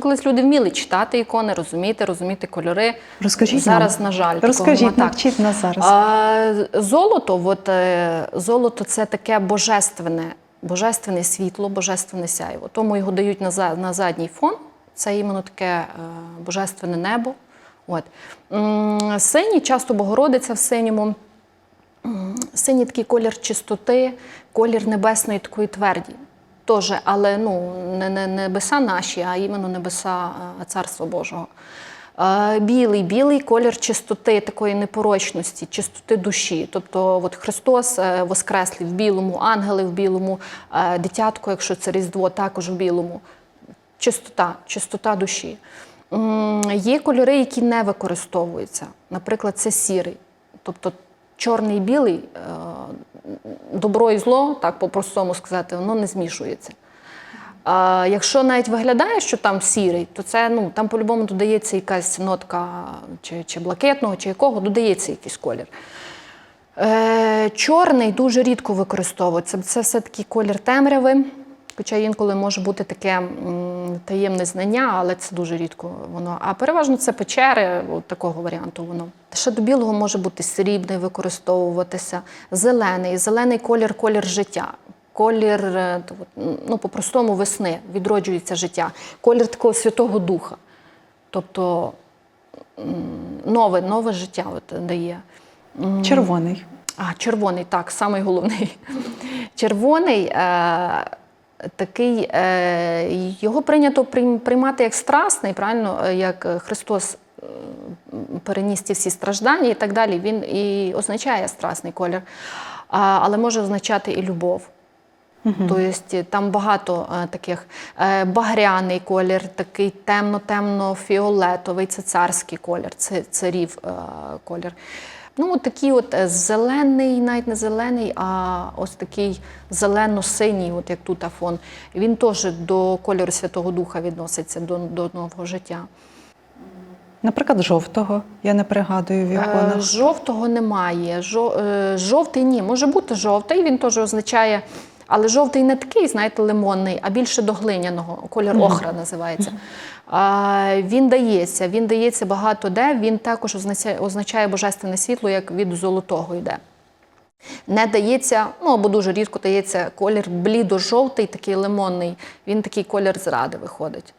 Колись люди вміли читати ікони, розуміти, розуміти кольори. Розкажіть зараз, нам. на жаль, Розкажіть. Так. навчіть нас зараз. А, золото, от, е, золото це таке божественне, божественне світло, божественне сяйво. Тому його дають на, на задній фон. Це іменно таке е, божественне небо. От. Синій, часто Богородиця в синьому. Синій такий колір чистоти, колір небесної такої тверді. Тоже, але ну, не, не небеса наші, а іменно небеса е, Царства Божого. Е, Білий, білий колір чистоти, такої непорочності, чистоти душі. Тобто от Христос е, воскреслий в білому, ангели в білому, дитятко, якщо це Різдво, також в білому. Чистота, чистота душі. Є кольори, які не використовуються. Наприклад, це сірий. Тобто чорний і білий, добро і зло, так по-простому сказати, воно не змішується. А якщо навіть виглядає, що там сірий, то це ну там по-любому додається якась нотка чи, чи блакитного, чи якого додається якийсь колір. Е, чорний дуже рідко використовується. Це все-таки колір темряви. Хоча інколи може бути таке м, таємне знання, але це дуже рідко воно. А переважно це печери, от такого варіанту воно. Ще до білого може бути срібний використовуватися, зелений. Зелений колір колір життя. Колір, е, ну, по-простому весни відроджується життя. Колір такого Святого Духа. Тобто нове, нове життя от, дає. Червоний. А, червоний, так, самий головний. Червоний е, такий, е, його прийнято приймати як страсний, правильно, Е, як е, Христос переніс ті всі страждання і так далі. Він і означає страсний колір, але може означати і любов. Тобто там багато е, таких е, багряний колір, такий темно-темно-фіолетовий, це царський колір, це царів е, колір. Ну, такий от зелений, навіть не зелений, а ось такий зелено-синій, от як тут фон. Він теж до кольору Святого Духа відноситься, до, до нового життя. Наприклад, жовтого. Я не пригадую в іконах. Жовтого немає. Жо- Жовтий ні, може бути жовтий, він теж означає. Але жовтий не такий, знаєте, лимонний, а більше до глиняного, колір охра називається. А, він дається, він дається багато де, він також означає, означає божественне світло, як від золотого йде. Не дається, ну або дуже рідко дається колір блідо-жовтий, такий лимонний. Він такий колір зради виходить.